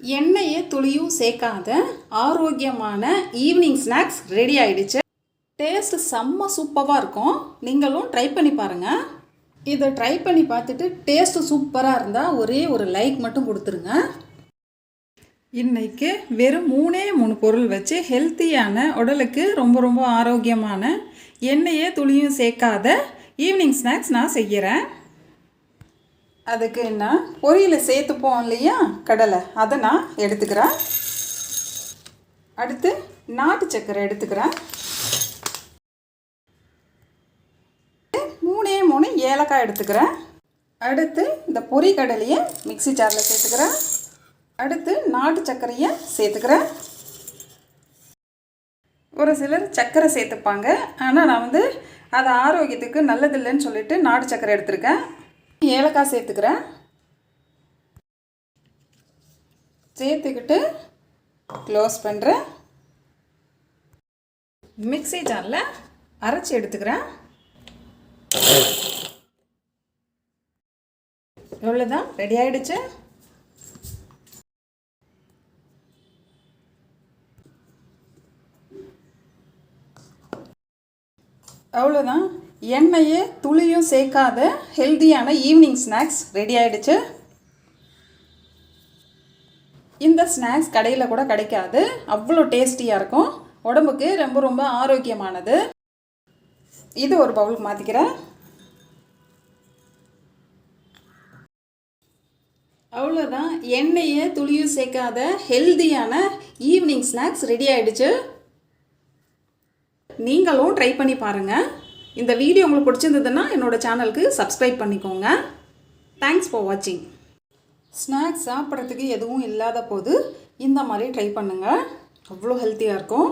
எண்ணெயே துளியும் சேர்க்காத ஆரோக்கியமான ஈவினிங் ஸ்நாக்ஸ் ரெடி ஆயிடுச்சு. டேஸ்ட் செம்ம சூப்பராக இருக்கும். நீங்களும் ட்ரை பண்ணி பாருங்கள் இதை ட்ரை பண்ணி பார்த்துட்டு டேஸ்ட்டு சூப்பராக இருந்தால் ஒரே ஒரு லைக் மட்டும் கொடுத்துருங்க. இன்றைக்கு வெறும் மூணே மூணு பொருள் வச்சு ஹெல்த்தியான உடலுக்கு ரொம்ப ரொம்ப ஆரோக்கியமான எண்ணெயே துளியும் சேர்க்காத ஈவினிங் ஸ்நாக்ஸ் நான் செய்கிறேன் அதுக்கு என்ன? பொரியலை சேர்த்துப்போம் இல்லையா? கடலை. அதை நான் எடுத்துக்கிறேன். அடுத்து நாட்டு சக்கரை எடுத்துக்கிறேன். மூணே மூணு ஏலக்காய் எடுத்துக்கிறேன். அடுத்து இந்த பொரி கடலையை மிக்ஸி ஜாரில் சேர்த்துக்கிறேன். அடுத்து நாட்டு சர்க்கரையை சேர்த்துக்கிறேன். ஒரு சிலர் சர்க்கரை சேர்த்துப்பாங்க. ஆனால் நான் வந்து அது ஆரோக்கியத்துக்கு நல்லதில்லைன்னு சொல்லிட்டு நாட்டு சர்க்கரை எடுத்திருக்கேன். ஏலக்காய் சேர்த்துக்கிறேன். சேர்த்துக்கிட்டு க்ளோஸ் பண்ணுறேன் மிக்ஸி ஜாரில் அரைச்சி எடுத்துக்கிறேன். எவ்வளோதான் ரெடி ஆகிடுச்சு அவ்வளோதான் எண்ணெயே துளியும் சேர்க்காத ஹெல்த்தியான ஈவினிங் ஸ்நாக்ஸ் ரெடி ஆகிடுச்சு இந்த ஸ்நாக்ஸ் கடையில் கூட கிடைக்காது. அவ்வளோ டேஸ்டியாக இருக்கும். உடம்புக்கு ரொம்ப ரொம்ப ஆரோக்கியமானது. இது ஒரு பவுலுக்கு மாற்றிக்கிறேன் அவ்வளோதான் எண்ணெயை துளியும் சேர்க்காத ஹெல்த்தியான ஈவினிங் ஸ்நாக்ஸ் ரெடி ஆகிடுச்சு நீங்களும் ட்ரை பண்ணி பாருங்கள் இந்த வீடியோ உங்களுக்கு பிடிச்சிருந்ததுன்னா என்னோட சேனலுக்கு சப்ஸ்கிரைப் பண்ணிக்கோங்க. தேங்க்ஸ் ஃபார் வாட்சிங் ஸ்நாக்ஸ் சாப்பிட்றதுக்கு எதுவும் இல்லாத போது இந்த மாதிரி ட்ரை பண்ணுங்கள் அவ்வளோ ஹெல்த்தியாக இருக்கும்.